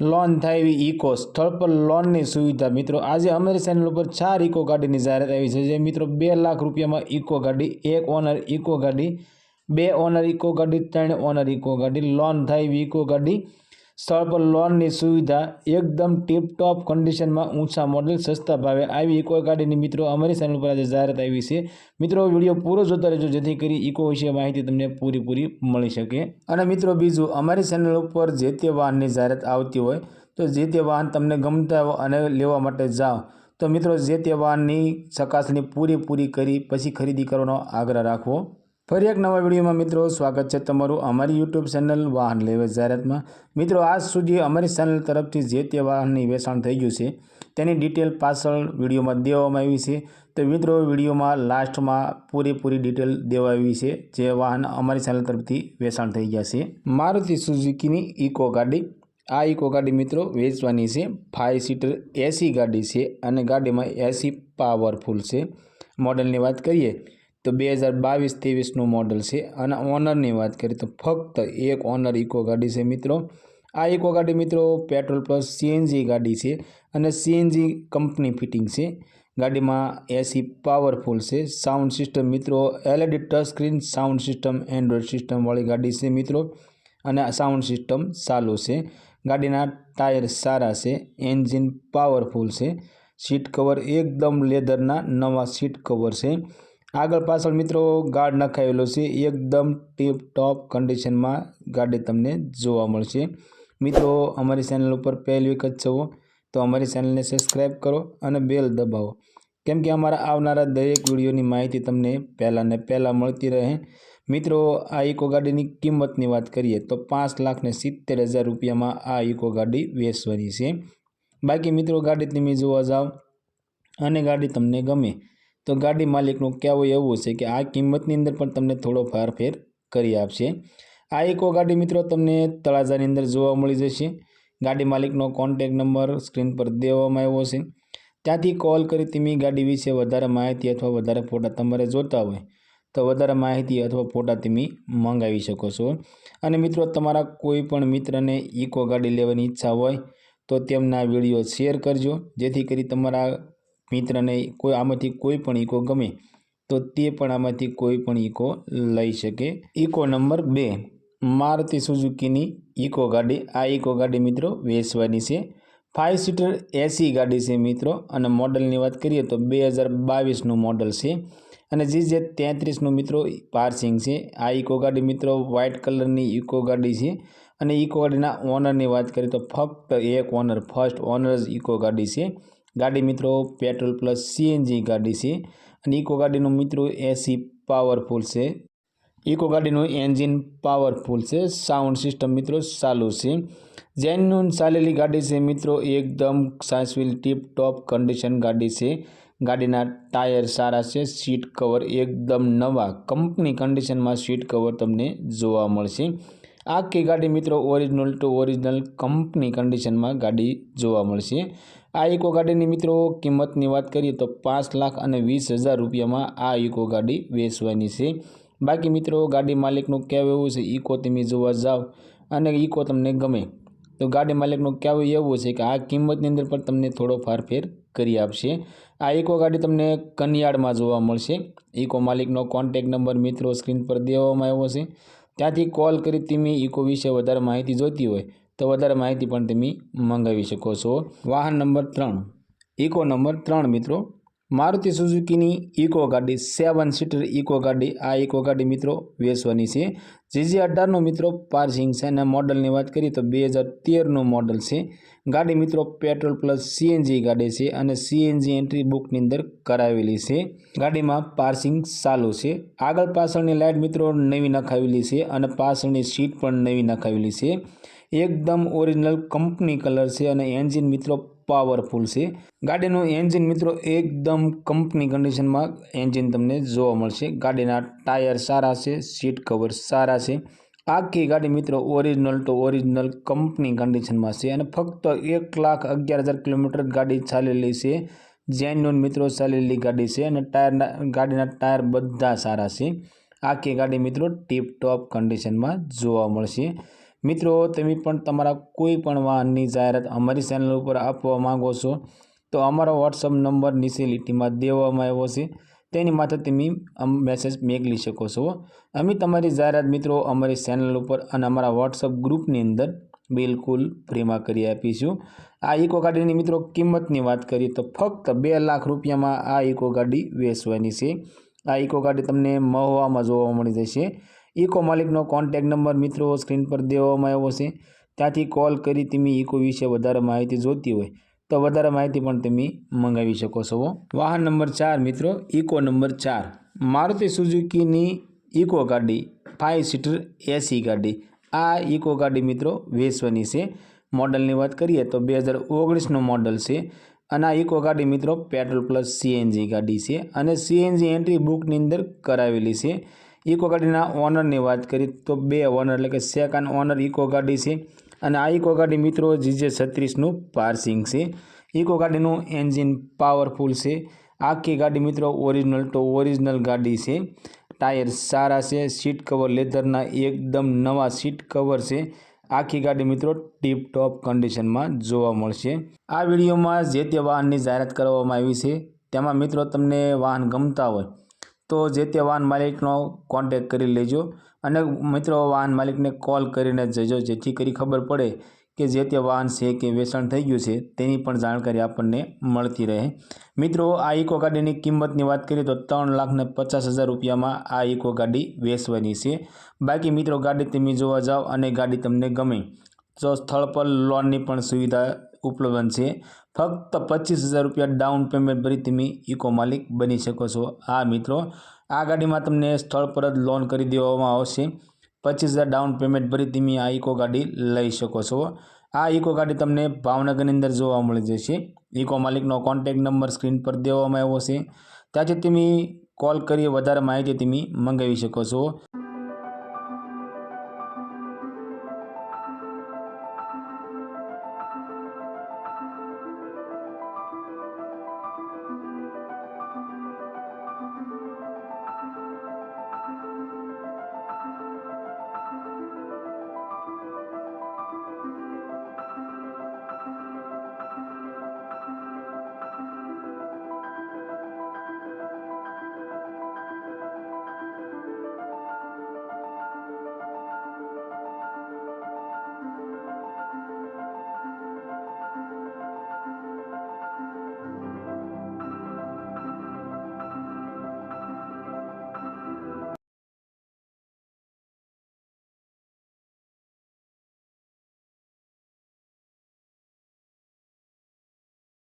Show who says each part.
Speaker 1: Loan થાય એવી eco સ્થળ પર લોનની સુવિધા. મિત્રો, આજે અમારી ચેનલ ઉપર ચાર ઇકો ગાડીની જાહેરાત આવી છે. જે મિત્રો બે લાખ રૂપિયામાં ઇકો ગાડી, એક ઓનર ઇકો ગાડી, બે ઓનર ઇકો ગાડી, ત્રણ ઓનર ઇકો ગાડી, લોન થાય એવી ઇકો ગાડી સ્થળ પર લોનની સુવિધા એકદમ ટીપટોપ કન્ડિશનમાં ઊંચા મોડેલ સસ્તા ભાવે આવી ઇકો ગાડીની મિત્રો અમારી ચેનલ પર આજે જાહેરાત આવી છે. મિત્રો, વીડિયો પૂરો જોતા રહેજો, જેથી કરી ઇકો વિશે માહિતી તમને પૂરીપૂરી મળી શકે. અને મિત્રો, બીજું, અમારી ચેનલ ઉપર જે તે વાહનની જાહેરાત આવતી હોય, તો જે તે વાહન તમને ગમતા અને લેવા માટે જાઓ, તો મિત્રો, જે તે વાહનની ચકાસણી પૂરેપૂરી કરી, પછી ખરીદી કરવાનો આગ્રહ રાખવો ફરી એક નવા વિડીયોમાં મિત્રો સ્વાગત છે તમારું અમારી યુટ્યુબ ચેનલ વાહન લેવે જાહેરાતમાં. મિત્રો, આજ સુધી અમારી ચેનલ તરફથી જે તે વાહનની વેચાણ થઈ ગયું છે, તેની ડિટેલ પાછળ વિડીયોમાં દેવામાં આવી છે. તો મિત્રો, વિડીયોમાં લાસ્ટમાં પૂરેપૂરી ડિટેલ દેવા આવી છે, જે વાહન અમારી ચેનલ તરફથી વેચાણ થઈ ગયા છે. મારુતિ સુઝુકીની ઇકો ગાડી. આ ઇકો ગાડી મિત્રો વેચવાની છે. ફાઇવ સીટર એસી ગાડી છે અને ગાડીમાં એસી પાવરફુલ છે. મોડલની વાત કરીએ તો બે હજાર બાવીસ ત્રેવીસનું મોડલ છે. અને ઓનરની વાત કરીએ તો ફક્ત એક ઓનર ઇકો ગાડી છે મિત્રો. આ ઇકો ગાડી મિત્રો પેટ્રોલ પ્લસ સીએનજી ગાડી છે અને સીએનજી કંપની ફિટિંગ છે. ગાડીમાં એસી પાવરફુલ છે. સાઉન્ડ સિસ્ટમ મિત્રો LED touch screen sound system android સિસ્ટમવાળી ગાડી છે મિત્રો. અને સાઉન્ડ સિસ્ટમ ચાલુ છે. ગાડીના ટાયર સારા છે. એન્જિન પાવરફુલ છે. સીટ કવર એકદમ લેધરના નવા સીટ કવર છે. આગળ પાછળ મિત્રો ગાર્ડ નખાવેલો છે. એકદમ ટીપ ટોપ કન્ડિશનમાં ગાડી તમને જોવા મળશે. મિત્રો, અમારી ચેનલ ઉપર પહેલી વખત જવો તો અમારી ચેનલને સબસ્ક્રાઈબ કરો અને બેલ દબાવો. કેમ કે અમારા આવનારા દરેક વિડીયોની માહિતી તમને પહેલાં ને પહેલાં મળતી રહે. મિત્રો, આ ઇકો ગાડીની કિંમતની વાત કરીએ તો પાંચ લાખ ને સિત્તેર હજાર રૂપિયામાં આ ઇકો ગાડી વેચવાની છે. બાકી મિત્રો, ગાડી તમે જોવા જાઓ અને ગાડી તમને ગમે તો ગાડી માલિકનું કહેવું એવું છે કે આ કિંમતની અંદર પણ તમને થોડો ફારફેર કરી આપશે. આ ઇકો ગાડી મિત્રો તમને તળાજાની અંદર જોવા મળી જશે. ગાડી માલિકનો કોન્ટેક નંબર સ્ક્રીન પર દેવામાં આવ્યો છે. ત્યાંથી કોલ કરી તમે ગાડી વિશે વધારે માહિતી અથવા વધારે ફોટા તમારે જોતા હોય તો વધારે માહિતી અથવા ફોટા તમે મંગાવી શકો છો. અને મિત્રો તમારા કોઈ પણ મિત્રને ઇકો ગાડી લેવાની ઈચ્છા હોય તો તેમના વીડિયો શેર કરજો. જેથી કરી તમારા મિત્રને કોઈ આમાંથી કોઈ પણ ઇકો ગમે, તો તે પણ આમાંથી કોઈ પણ ઇકો લઈ શકે. ઇકો નંબર બે, મારુતિ સુઝુકીની ઇકો ગાડી. આ ઇકો ગાડી મિત્રો વેચવાની છે. ફાઇવ સીટર એસી ગાડી છે મિત્રો. અને મોડલની વાત કરીએ તો બે હજાર બાવીસનું મોડલ છે. અને જે જે તેત્રીસનું મિત્રો પાર્સિંગ છે. આ ઇકો ગાડી મિત્રો વ્હાઇટ કલરની ઇકો ગાડી છે. અને ઇકો ગાડીના ઓનરની વાત કરીએ તો ફક્ત એક ઓનર, ફર્સ્ટ ઓનર જ ઇકો ગાડી છે. ગાડી મિત્રો, પેટ્રોલ પ્લસ સીએનજી ગાડી છે. અને ઇકો ગાડીનું મિત્રો એસી પાવરફુલ છે. ઇકો ગાડીનું એન્જિન પાવરફુલ છે. સાઉન્ડ સિસ્ટમ મિત્રો ચાલુ છે. જેન્યુન ચાલેલી ગાડી છે મિત્રો. એકદમ સાસવીલ ટીપ ટોપ કન્ડિશન ગાડી છે. ગાડીના ટાયર સારા છે. સીટ કવર એકદમ નવા. કંપની કન્ડિશનમાં સીટ કવર તમને જોવા મળશે. આખી ગાડી મિત્રો ઓરિજિનલ ટુ ઓરિજિનલ કંપની કન્ડિશનમાં ગાડી જોવા મળશે. આ ઇકો ગાડીની મિત્રો કિંમતની વાત કરીએ તો પાંચ લાખ અને વીસ હજાર રૂપિયામાં આ ઇકો ગાડી વેચવાની છે. બાકી મિત્રો ગાડી માલિકનું કહેવું એવું છે, ઇકો તમે જોવા જાઓ અને ઇકો તમને ગમે. તો ગાડી માલિકનું કહેવું એવું છે કે આ કિંમતની અંદર પણ તમને થોડો ફારફેર કરી આપશે. આ ઇકો ગાડી તમને કનિયાળમાં જોવા મળશે. ઇકો માલિકનો કોન્ટેક નંબર મિત્રો સ્ક્રીન પર દેવામાં આવ્યો છે. ત્યાંથી કોલ કરી તમે ઇકો વિશે વધારે માહિતી જોઈતી હોય, તો વધારે માહિતી પણ તમે મંગાવી શકો છો. વાહન નંબર ત્રણ. ઇકો નંબર ત્રણ મિત્રો. મારુતિ સુઝુકીની ઇકો ગાડી સેવન સીટર ઇકો ગાડી. આ ઇકો ગાડી મિત્રો વેચવાની છે. જીજી અઢારનો મિત્રો પાર્સિંગ છે અને મોડલની વાત કરીએ તો બે હજાર તેરનું મોડલ છે. ગાડી મિત્રો પેટ્રોલ પ્લસ સીએનજી ગાડી છે અને સીએનજી એન્ટ્રી બુકની અંદર કરાવેલી છે. ગાડીમાં પાર્સિંગ ચાલુ છે. આગળ પાછળની લાઇટ મિત્રો નવી નખાવેલી છે અને પાછળની સીટ પણ નવી નખાવેલી છે. એકદમ ઓરિજિનલ કંપની કલર છે અને એન્જિન મિત્રો પાવરફુલ છે. ગાડીનું એન્જિન મિત્રો એકદમ કંપની કન્ડિશનમાં એન્જિન તમને જોવા મળશે. ગાડીના ટાયર સારા છે, સીટ કવર સારા છે. આખી ગાડી મિત્રો ઓરિજિનલ ટુ ઓરિજિનલ કંપની કન્ડિશનમાં છે અને ફક્ત એક લાખ અગિયાર હજાર કિલોમીટર ગાડી ચાલેલી છે. જેન્યુન મિત્રો ચાલેલી ગાડી છે અને ટાયરના ગાડીના ટાયર બધા સારા છે. આખી ગાડી મિત્રો ટીપટોપ કન્ડિશનમાં જોવા મળશે. મિત્રો, તમે પણ તમારા કોઈ પણ વાહનની જાહેરાત અમારી ચેનલ ઉપર આપવા માંગો છો, તો અમારો વોટ્સઅપ નંબર નીચે લીટીમાં દેવામાં આવ્યો છે. તેની માથે તમે મેસેજ મેકલી શકો છો. અમે તમારી જાહેરાત મિત્રો અમારી ચેનલ ઉપર અને અમારા વોટ્સઅપ ગ્રુપની અંદર બિલકુલ ફ્રીમાં કરી આપીશું. આ ઇકો ગાડીની મિત્રો કિંમતની વાત કરીએ તો ફક્ત બે લાખ રૂપિયામાં આ ઇકો ગાડી વેચવાની છે. આ ઇકો ગાડી તમને મહુવામાં જોવા મળી જશે. ઇકો માલિકનો કોન્ટેક નંબર મિત્રો સ્ક્રીન પર દેવામાં આવ્યો છે. ત્યાંથી કોલ કરી તમે ઇકો વિશે વધારે માહિતી જોતી હોય તો વધારે માહિતી પણ તમે મંગાવી શકો છો. વાહન નંબર ચાર મિત્રો, ઇકો નંબર ચાર. મારુતિ સુઝુકીની ઇકો ગાડી ફાઇવ સીટર એસી ગાડી. આ ઇકો ગાડી મિત્રો વેસવાની છે. મોડલની વાત કરીએ તો બે હજાર ઓગણીસનું મોડલ છે. અને આ ઇકો ગાડી મિત્રો પેટ્રોલ પ્લસ સીએનજી ગાડી છે. અને સીએનજી એન્ટ્રી બુકની અંદર કરાવેલી છે. ઇકો ગાડીના ઓનરની વાત કરીએ તો બે ઓનર, એટલે કે સેકન્ડ ઓનર ઇકો ગાડી છે. અને આ ઇકો ગાડી મિત્રો જીજે છત્રીસનું પાર્સિંગ છે. ઇકો ગાડીનું એન્જિન પાવરફુલ છે. આખી ગાડી મિત્રો ઓરિજિનલ તો ઓરિજિનલ ગાડી છે. ટાયર સારા છે સીટ કવર લેધરના એકદમ નવા સીટ કવર છે. આખી ગાડી મિત્રો ટીપ ટોપ કન્ડિશનમાં જોવા મળશે. આ વિડીયોમાં જે તે વાહનની જાહેરાત કરવામાં આવી છે, તેમાં મિત્રો તમને વાહન ગમતા હોય તો જે તે વાહન માલિકનો કોન્ટેક કરી લેજો. અને મિત્રો, વાહન માલિકને કોલ કરીને જજો, જેથી કરી ખબર પડે કે જે તે વાહન છે કે વેચાણ થઈ ગયું છે, તેની પણ જાણકારી આપણને મળતી રહે. મિત્રો, આ ઇકો ગાડીની કિંમતની વાત કરીએ તો ત્રણ લાખને પચાસ હજાર રૂપિયામાં આ ઇકો ગાડી વેચવાની છે. બાકી મિત્રો, ગાડી તમે જોવા જાઓ અને ગાડી તમને ગમે, તો સ્થળ પર લોનની પણ સુવિધા ઉપલબ્ધ છે. ફક્ત પચીસ હજાર રૂપિયા ડાઉન પેમેન્ટ ભરી તમે ઇકો માલિક બની શકો છો. આ મિત્રો આ ગાડીમાં તમને સ્થળ પર જ લોન કરી દેવામાં આવશે. પચીસ હજાર ડાઉન પેમેન્ટ ભરી તમે આ ઇકો ગાડી લઈ શકો છો. આ ઇકો ગાડી તમને ભાવનગરની અંદર જોવા મળી જશે. ઇકો માલિકનો કોન્ટેક નંબર સ્ક્રીન પર દેવામાં આવ્યો છે. ત્યાંથી તમે કોલ કરી વધારે માહિતી તમે મંગાવી શકો છો.